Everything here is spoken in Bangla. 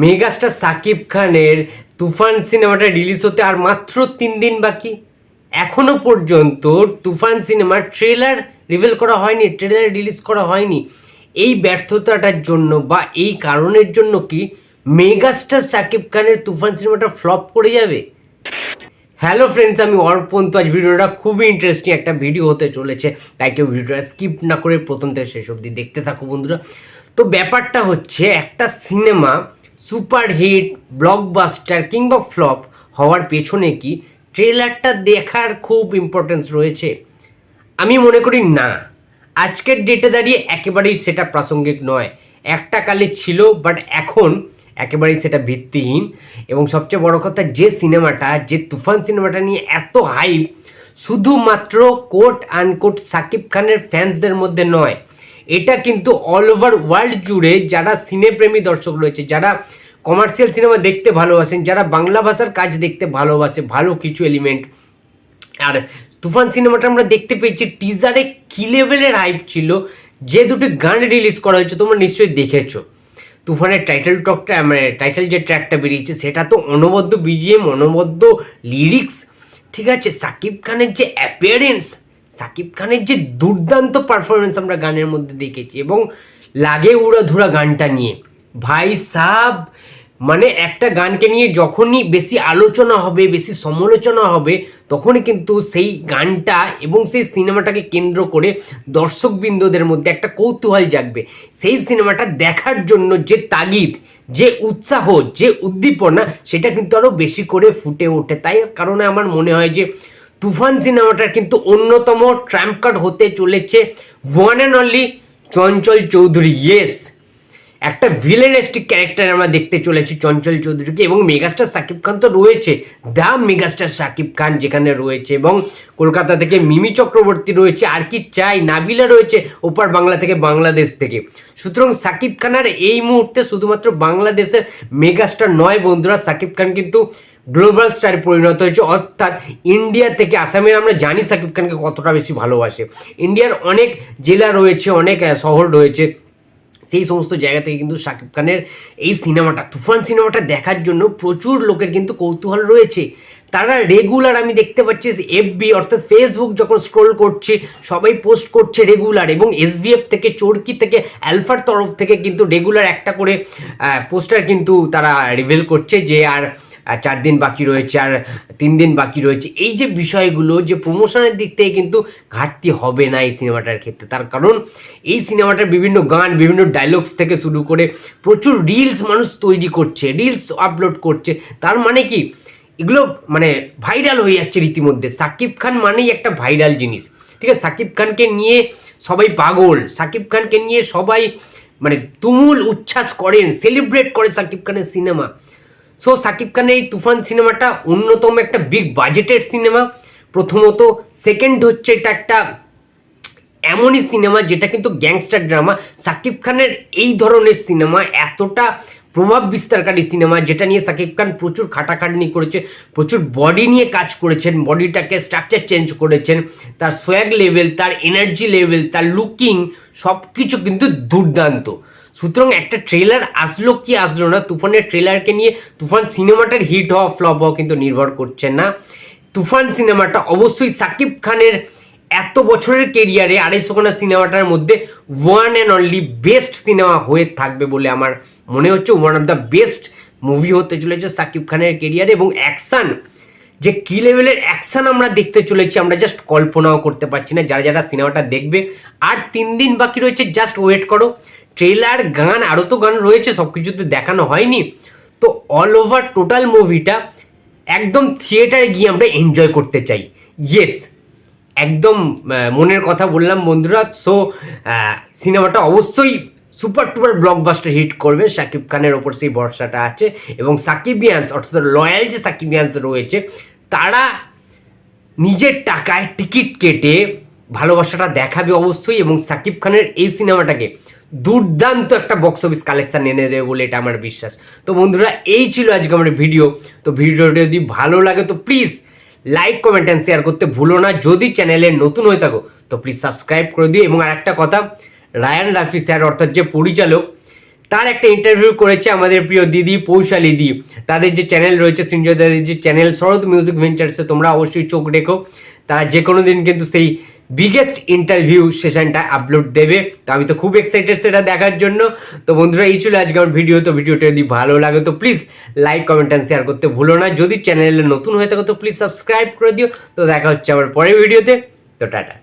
মেগাস্টার সাকিব খানের তুফান সিনেমাটা রিলিজ হতে আর মাত্র তিন দিন বাকি। এখনও পর্যন্ত তুফান সিনেমার ট্রেলার রিভিল করা হয়নি, ট্রেলার রিলিজ করা হয়নি। এই ব্যর্থতাটার জন্য বা এই কারণের জন্য কি মেগাস্টার সাকিব খানের তুফান সিনেমাটা ফ্লপ করে যাবে? হ্যালো ফ্রেন্ডস আমি অর্পণ। তো আজ ভিডিওটা খুবই ইন্টারেস্টিং একটা ভিডিও হতে চলেছে। তাই কেউ ভিডিওটা স্কিপ না করে প্রথম থেকে শেষ অবধি দেখতে থাকো বন্ধুরা। তো ব্যাপারটা হচ্ছে, একটা সিনেমা সুপার হিট, ব্লকবাস্টার কিংবা ফ্লপ হওয়ার পেছনে কি ট্রেলারটা দেখার খুব ইম্পর্টেন্স রয়েছে? আমি মনে করি না। আজকের ডেটে দাঁড়িয়ে একেবারেই সেটা প্রাসঙ্গিক নয়। একটা কালে ছিল বাট এখন একেবারেই সেটা ভিত্তিহীন। এবং সবচেয়ে বড় কথা, যে সিনেমাটা, যে তুফান সিনেমাটা নিয়ে এত হাইপ শুধুমাত্র কোট আনকোট সাকিব খানের ফ্যান্সদের মধ্যে নয়। এটা কিন্তু অল ওভার ওয়ার্ল্ড জুড়ে যারা সিনেপ্রেমী দর্শক রয়েছে, যারা কমার্শিয়াল সিনেমা দেখতে ভালোবাসেন, যারা বাংলা ভাষার কাজ দেখতে ভালোবাসে, ভালো কিছু এলিমেন্ট আর তুফান সিনেমাটা আমরা দেখতে পেয়েছি টিজারে কি লেভেলের হাইপ ছিল, যে দুটি গান রিলিজ করা হয়েছে, তোমরা নিশ্চয়ই দেখেছ। তুফানের টাইটেল টকটা মানে টাইটেল যে ট্র্যাকটা বেরিয়েছে, সেটা তো অনবদ্য বিজিএম অনবদ্য লিরিক্স ঠিক আছে, সাকিব খানের যে অ্যাপিয়ারেন্স সাকিব খানের যে দুর্দান্ত পারফরমেন্স আমরা গানের মধ্যে দেখেছি এবং লাগে উড়াধুরা গানটা নিয়ে। ভাই সাব মানে একটা গানকে নিয়ে যখনই বেশি আলোচনা হবে, বেশি সমালোচনা হবে, তখনই কিন্তু সেই গানটা এবং সেই সিনেমাটাকে কেন্দ্র করে দর্শকবৃন্দদের মধ্যে একটা কৌতূহল জাগবে। সেই সিনেমাটা দেখার জন্য যে তাগিদ, যে উৎসাহ, যে উদ্দীপনা, সেটা কিন্তু আরও বেশি করে ফুটে ওঠে। তাই কারণে আমার মনে হয় যে তুফান সিনেমাটার কিন্তু অন্যতম ট্র্যাম্প কার্ড হতে চলেছে one and only Chanchal Chowdhury yes একটা ভিলেনেস্টিক ক্যারেক্টার আমরা দেখতে চলেছি চঞ্চল চৌধুরীকে এবং মেগাস্টার সাকিব খান তো রয়েছে দ্য মেগাস্টার সাকিব খান যেখানে রয়েছে এবং কলকাতা থেকে মিমি চক্রবর্তী রয়েছে, আর কি চাই? নাবিলা রয়েছে ওপার বাংলা থেকে বাংলাদেশ থেকে। সুতরাং সাকিব খানার এই মুহূর্তে শুধুমাত্র বাংলাদেশের মেগাস্টার নয় বন্ধুরা, সাকিব খান কিন্তু গ্লোবাল স্টারে পরিণত হয়েছে। অর্থাৎ ইন্ডিয়া থেকে আসামের আমরা জানি সাকিব খানকে কতটা বেশি ভালোবাসে। ইন্ডিয়ার অনেক জেলা রয়েছে, অনেক শহর রয়েছে। সেই সমস্ত জায়গা থেকে কিন্তু শাকিব খানের এই সিনেমাটা, তুফান সিনেমাটা দেখার জন্য প্রচুর লোকের কিন্তু কৌতূহল রয়েছে। তারা রেগুলার আমি দেখতে পাচ্ছি এফবি অর্থাৎ ফেসবুক যখন স্ক্রোল করছে, সবাই পোস্ট করছে রেগুলার এবং এসভিএফ থেকে, চরকি থেকে অ্যালফার তরফ থেকে কিন্তু রেগুলার একটা করে পোস্টার কিন্তু তারা রিভিল করছে যে আর আর চার দিন বাকি রয়েছে আর তিন দিন বাকি রয়েছে। এই যে বিষয়গুলো, যে প্রমোশনের দিক থেকে কিন্তু ঘাটতি হবে না এই সিনেমাটার ক্ষেত্রে। তার কারণ, এই সিনেমাটার বিভিন্ন গান, বিভিন্ন ডায়লগস থেকে শুরু করে প্রচুর রিলস মানুষ তৈরি করছে রিলস আপলোড করছে। তার মানে কি? এগুলো মানে ভাইরাল হয়ে যাচ্ছে রীতিমধ্যে। সাকিব খান মানেই একটা ভাইরাল জিনিস। ঠিক আছে? সাকিব খানকে নিয়ে সবাই পাগল। সাকিব খানকে নিয়ে সবাই মানে তুমুল উচ্ছ্বাস করেন সেলিব্রেট করে সাকিব খানের সিনেমা। সো সাকিব খানের এই তুফান সিনেমাটা অন্যতম একটা বিগ বাজেটের সিনেমা প্রথমত সেকেন্ড হচ্ছে এটা একটা এমনই সিনেমা যেটা কিন্তু গ্যাংস্টার ড্রামা সাকিব খানের এই ধরনের সিনেমা এতটা প্রভাব বিস্তারকারী সিনেমা যেটা নিয়ে সাকিব খান প্রচুর খাটাখাটনি করেছে, প্রচুর বডি নিয়ে কাজ করেছেন বডিটাকে স্ট্রাকচার চেঞ্জ করেছেন, তার সোয়াগ লেভেল তার এনার্জি লেভেল তার লুকিং সব কিছু কিন্তু দুর্দান্ত। সুতরাং একটা ট্রেলার আসলো কি আসলো না, তুফানের ট্রেলারকে নিয়ে তুফান সিনেমাটার হিট হওয়া ফ্লপ হওয়া কিন্তু নির্ভর করছে না। তুফান সিনেমাটা অবশ্যই সাকিব খানের এত বছরের কেরিয়ারে আড়াইশো খানা সিনেমাটার মধ্যে one and only best cinema হয়ে থাকবে বলে আমার মনে হচ্ছে। One of the best movie হতে চলেছে সাকিব খানের কেরিয়ারে এবং অ্যাকশান যে কী লেভেলের অ্যাকশান আমরা দেখতে চলেছি আমরা জাস্ট কল্পনাও করতে পারছি না। যারা যারা সিনেমাটা দেখবে, আর তিন দিন বাকি রয়েছে জাস্ট ওয়েট করো। ট্রেলার, গান আরও তো গান রয়েছে সব কিছু তো দেখানো হয়নি। তো অল ওভার টোটাল মুভিটা একদম থিয়েটারে গিয়ে আমরা এনজয় করতে চাই। ইয়েস একদম মনের কথা বললাম বন্ধুরা। সো সিনেমাটা অবশ্যই সুপার টুপার ব্লকবাস্টার হিট করবে। সাকিব খানের ওপর সেই ভরসাটা আছে এবং সাকিবিয়ান্স অর্থাৎ লয়াল যে সাকিবিয়ান্স রয়েছে, তারা নিজের টাকায় টিকিট কেটে ভালোবাসাটা দেখাবে অবশ্যই এবং সাকিব খানের এই সিনেমাটাকে দুর্দান্ত একটা বক্স অফিস কালেকশান এনে দেবে বলে এটা আমার বিশ্বাস। তো বন্ধুরা, এই ছিল আজকে আমার ভিডিও তো ভিডিওটা যদি ভালো লাগে, তো please like comment and share করতে ভুলো না। যদি চ্যানেলে নতুন হয়ে থাকো, তো প্লিজ সাবস্ক্রাইব করে দিও। এবং আরেকটা কথা, রায়ান রাফি স্যার, অর্থাৎ যে পরিচালক, তার একটা ইন্টারভিউ করেছে আমাদের প্রিয় দিদি পৌশালী দি। তাদের যে চ্যানেল রয়েছে সিনজয় দাদের যে চ্যানেল শরৎ মিউজিক ভেঞ্চার্সে তোমরা অবশ্যই চোখ রেখো। তারা যে কোনো দিন কিন্তু সেই বিগেস্ট ইন্টারভিউ সেশনটা আপলোড দেবে। তো আমি তো খুব এক্সাইটেড সেটা দেখার জন্য। তো বন্ধুরা, এই ছিল আজকে আমার ভিডিও তো ভিডিওটা যদি ভালো লাগে, তো please like comment and share করতে ভুলো না। যদি চ্যানেলে নতুন হয়ে থাকো, তো প্লিজ সাবস্ক্রাইব করে দিও। তো দেখা হচ্ছে আবার পরের ভিডিওতে তো টাটা।